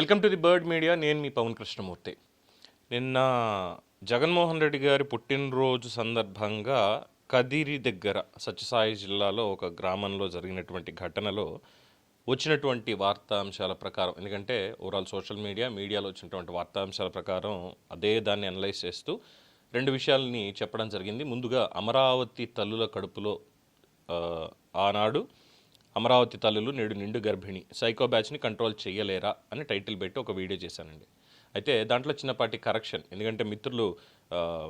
Welcome to the Bird Media. నేను మీ పవన్ కృష్ణమూర్తి. నిన్న జగన్మోహన్ రెడ్డి గారి పుట్టినరోజు సందర్భంగా కదిరి దగ్గర సత్యసాయి జిల్లాలో ఒక గ్రామంలో జరిగినటువంటి ఘటనలో వచ్చినటువంటి వార్తాంశాల ప్రకారం ఎందుకంటే ఓవరాల్ సోషల్ మీడియా మీడియాలో వచ్చినటువంటి వార్తాంశాల ప్రకారం అదే దాన్ని అనలైజ్ చేస్తూ రెండు విషయాలని చెప్పడం జరిగింది. ముందుగా అమరావతి తల్లుల కడుపులో ఆనాడు అమరావతి తల్లులు నేడు నిండు గర్భిణి. సైకో బ్యాచ్ని కంట్రోల్ చేయలేరా అని టైటిల్ పెట్టి ఒక వీడియో చేశానండి. అయితే దాంట్లో చిన్నపాటి కరెక్షన్. ఎందుకంటే మిత్రులు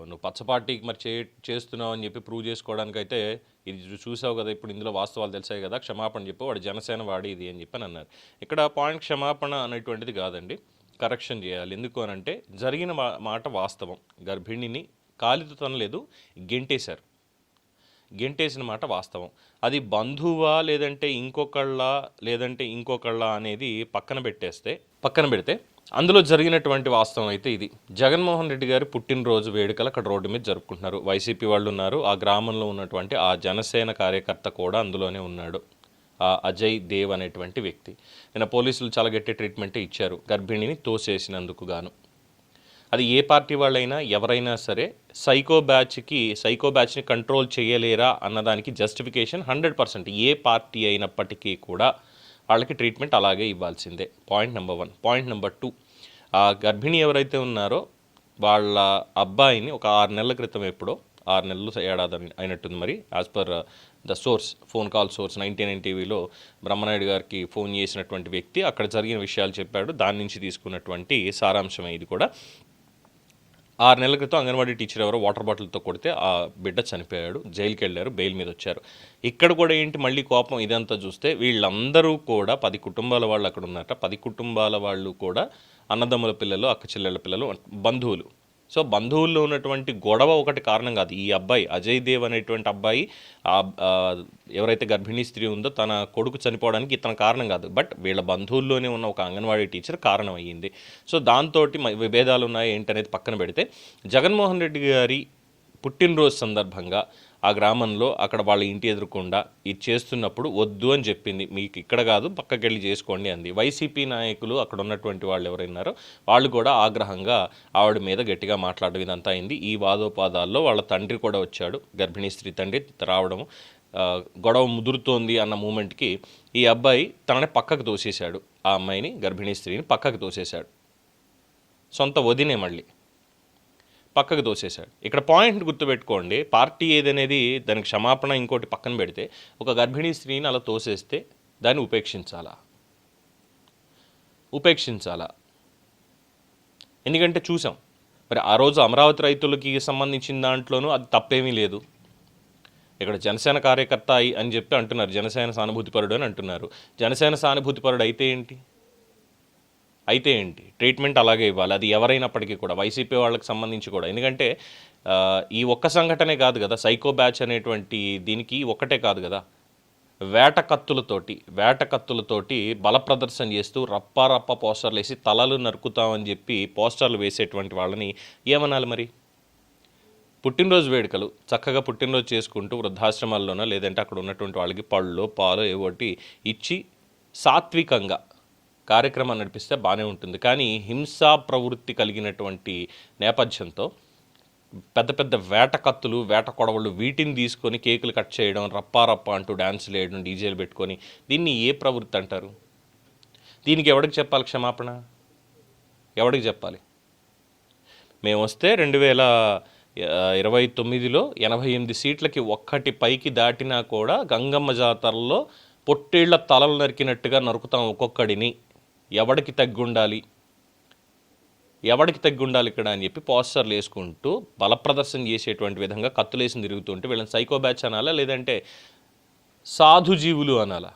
నువ్వు పచ్చపాటికి మరి చే చేస్తున్నావు అని చెప్పి ప్రూవ్ చేసుకోవడానికి అయితే ఇది చూసావు కదా ఇప్పుడు ఇందులో వాస్తవాలు తెలిసాయి కదా క్షమాపణ చెప్పి వాడు జనసేన వాడి ఇది అని చెప్పి అని అన్నారు. ఇక్కడ పాయింట్ క్షమాపణ అనేటువంటిది కాదండి కరెక్షన్ చేయాలి. ఎందుకు అని అంటే జరిగిన మా- మాట వాస్తవం. గర్భిణిని కాలితో తనలేదు గెంటేశారు. గెంటేసిన మాట వాస్తవం. అది బంధువా లేదంటే ఇంకొకళ్ళ లేదంటే ఇంకొకళ్ళ అనేది పక్కన పెట్టేస్తే పక్కన పెడితే అందులో జరిగినటువంటి వాస్తవం అయితే ఇది. జగన్మోహన్ రెడ్డి గారి పుట్టినరోజు వేడుకలు అక్కడ రోడ్డు మీద జరుపుకుంటున్నారు. వైసీపీ వాళ్ళు ఉన్నారు. ఆ గ్రామంలో ఉన్నటువంటి ఆ జనసేన కార్యకర్త కూడా అందులోనే ఉన్నాడు. ఆ అజయ్ దేవ్ అనేటువంటి వ్యక్తి. నిన్న పోలీసులు చాలా గట్టి ట్రీట్మెంట్ ఇచ్చారు. గర్భిణిని తోసేసినందుకు గాను. అది ఏ పార్టీ వాళ్ళైనా ఎవరైనా సరే సైకో బ్యాచ్కి సైకో బ్యాచ్ని కంట్రోల్ చేయలేరా అన్నదానికి జస్టిఫికేషన్ హండ్రెడ్ పర్సెంట్. ఏ పార్టీ అయినప్పటికీ కూడా వాళ్ళకి ట్రీట్మెంట్ అలాగే ఇవ్వాల్సిందే. Point number one. Point number two. ఆ గర్భిణి ఎవరైతే ఉన్నారో వాళ్ళ అబ్బాయిని ఒక ఆరు నెలల క్రితం ఎప్పుడో ఆరు నెలలు ఏడాది అయినట్టుంది మరి as per the source phone call source ninety nine టీవీలో బ్రహ్మనాయుడు గారికి ఫోన్ చేసినటువంటి వ్యక్తి అక్కడ జరిగిన విషయాలు చెప్పాడు. దాని నుంచి తీసుకున్నటువంటి సారాంశమే ఇది కూడా. ఆరు నెలల క్రితం అంగన్వాడీ టీచర్ ఎవరో వాటర్ బాటిల్తో కొడితే ఆ బిడ్డ చనిపోయాడు జైలుకి వెళ్ళారు బెయిల్ మీద వచ్చారు. ఇక్కడ కూడా ఏంటి మళ్ళీ కోపం? ఇదంతా చూస్తే వీళ్ళందరూ కూడా పది కుటుంబాల వాళ్ళు అక్కడ ఉన్నారట. పది కుటుంబాల వాళ్ళు కూడా అన్నదమ్ముల పిల్లలు అక్క చెల్లెళ్ళ పిల్లలు బంధువులు. సో బంధువుల్లో ఉన్నటువంటి గొడవ ఒకటి కారణం కాదు. ఈ అబ్బాయి అజయ్ దేవ్ అనేటువంటి అబ్బాయి ఎవరైతే గర్భిణీ స్త్రీ ఉందో తన కొడుకు చనిపోవడానికి ఇతను కారణం కాదు. బట్ వీళ్ళ బంధువుల్లోనే ఉన్న ఒక అంగన్వాడీ టీచర్ కారణం అయ్యింది. సో దాంతో విభేదాలు ఉన్నాయి ఏంటనేది పక్కన పెడితే జగన్మోహన్ రెడ్డి గారి పుట్టినరోజు సందర్భంగా ఆ గ్రామంలో అక్కడ వాళ్ళ ఇంటి ఎదురుకుండా ఇది చేస్తున్నప్పుడు వద్దు అని చెప్పింది. మీకు ఇక్కడ కాదు పక్కకెళ్ళి చేసుకోండి అంది. వైసీపీ నాయకులు అక్కడ ఉన్నటువంటి వాళ్ళు ఎవరైనారో వాళ్ళు కూడా ఆగ్రహంగా ఆవిడ మీద గట్టిగా మాట్లాడడం ఇదంతా అయింది. ఈ వాదోపాదాల్లో వాళ్ళ తండ్రి కూడా వచ్చాడు. గర్భిణీ స్త్రీ తండ్రి రావడం గొడవ ముదురుతోంది అన్న మూమెంట్కి ఈ అబ్బాయి తనని పక్కకు తోసేశాడు. ఆ అమ్మాయిని గర్భిణీ స్త్రీని పక్కకు తోసేశాడు. సొంత వదినే మళ్ళీ. పక్కకు దోసేశాడు ఇక్కడ పాయింట్ గుర్తుపెట్టుకోండి పార్టీ ఏదనేది దానికి క్షమాపణ ఇంకోటి పక్కన పెడితే ఒక గర్భిణీ స్త్రీని అలా తోసేస్తే దాన్ని ఉపేక్షించాలా? ఉపేక్షించాలా? ఎందుకంటే చూసాం మరి ఆ రోజు అమరావతి రైతులకి సంబంధించిన దాంట్లోనూ అది తప్పేమీ లేదు. ఇక్కడ జనసేన కార్యకర్త అయి- అని చెప్పి అంటున్నారు జనసేన సానుభూతిపరుడు అని అంటున్నారు. జనసేన సానుభూతిపరుడు అయితే ఏంటి? అయితే ఏంటి? ట్రీట్మెంట్ అలాగే ఇవ్వాలి. అది ఎవరైనప్పటికీ కూడా వైసీపీ వాళ్ళకి సంబంధించి కూడా. ఎందుకంటే ఈ ఒక్క సంఘటనే కాదు కదా సైకో బ్యాచ్ అనేటువంటి దీనికి ఒక్కటే కాదు కదా. వేట కత్తులతోటి వేట కత్తులతోటి బల ప్రదర్శన చేస్తూ రప్పారప్ప పోస్టర్లు వేసి తలలు నరుకుతామని చెప్పి పోస్టర్లు వేసేటువంటి వాళ్ళని ఏమనాలి మరి? పుట్టినరోజు వేడుకలు చక్కగా పుట్టినరోజు చేసుకుంటూ వృద్ధాశ్రమాల్లోనో లేదంటే అక్కడ ఉన్నటువంటి వాళ్ళకి పళ్ళు పాలు ఏవోటి ఇచ్చి సాత్వికంగా కార్యక్రమం నడిపిస్తే బాగానే ఉంటుంది. కానీ హింసా ప్రవృత్తి కలిగినటువంటి నేపథ్యంతో పెద్ద పెద్ద వేట కత్తులు వేట కొడవళ్ళు వీటిని తీసుకొని కేకులు కట్ చేయడం రప్పారప్ప అంటూ డ్యాన్సులు వేయడం డీజేలు పెట్టుకొని దీన్ని ఏ ప్రవృత్తి అంటారు? దీనికి ఎవడికి చెప్పాలి క్షమాపణ? ఎవడికి చెప్పాలి? మేము వస్తే రెండు వేల ఇరవై తొమ్మిదిలో ఎనభై ఎనిమిది సీట్లకి ఒక్కటి పైకి దాటినా కూడా గంగమ్మ జాతరలో పొట్టేళ్ళ తలలు నరికినట్టుగా నరుకుతాం ఒక్కొక్కడిని. ఎవడికి తగ్గుండాలి? ఎవడికి తగ్గుండాలి ఇక్కడ అని చెప్పి పోస్టర్లు వేసుకుంటూ బలప్రదర్శన చేసేటువంటి విధంగా కత్తులేసి తిరుగుతుంటే వీళ్ళని సైకో బ్యాచ్ అనాలా? లేదంటే సాధుజీవులు అనాలా?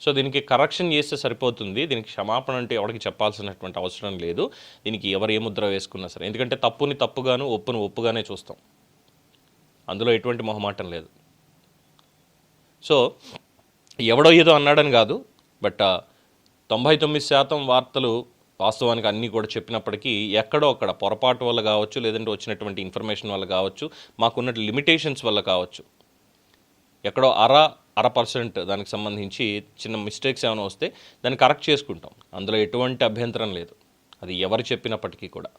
సో దీనికి కరెక్షన్ చేస్తే సరిపోతుంది. దీనికి క్షమాపణ అంటే ఎవరికి చెప్పాల్సినటువంటి అవసరం లేదు. దీనికి ఎవరు ఏ ముద్ర వేసుకున్నా సరే. ఎందుకంటే తప్పుని తప్పుగాను ఒప్పును ఒప్పుగానే చూస్తాం. అందులో ఎటువంటి మొహమాటం లేదు. సో ఎవడో ఏదో అన్నాడని కాదు. బట్ తొంభై తొమ్మిది శాతం వార్తలు వాస్తవానికి అన్నీ కూడా చెప్పినప్పటికీ ఎక్కడో అక్కడ పొరపాటు వల్ల కావచ్చు లేదంటే వచ్చినటువంటి ఇన్ఫర్మేషన్ వల్ల కావచ్చు మాకున్న లిమిటేషన్స్ వల్ల కావచ్చు. ఎక్కడో అర అర పర్సెంట్ దానికి సంబంధించి చిన్న మిస్టేక్స్ ఏమైనా వస్తే దాన్ని కరెక్ట్ చేసుకుంటాం. అందులో ఎటువంటి అభ్యంతరం లేదు. అది ఎవరు చెప్పినప్పటికీ కూడా.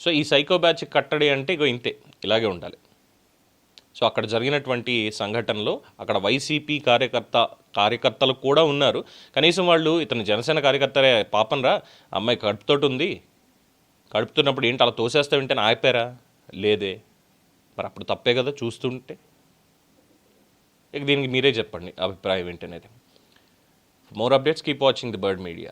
సో ఈ సైకో బ్యాచ్ కట్టడి అంటే ఇగో ఇంతే. ఇలాగే ఉండాలి. సో అక్కడ జరిగినటువంటి సంఘటనలో అక్కడ వైసీపీ కార్యకర్త కార్యకర్తలు కూడా ఉన్నారు. కనీసం వాళ్ళు ఇతను జనసేన కార్యకర్తరే పాపనరా అమ్మాయి కడుపుతోటి ఉంది. కడుపుతున్నప్పుడు ఏంటి అలా తోసేస్తావంటే ఆపారా లేదే. మరి అప్పుడు తప్పే కదా చూస్తుంటే. ఇక దీనికి మీరే చెప్పండి అభిప్రాయం ఏంటనేది more updates keep watching the Bird Media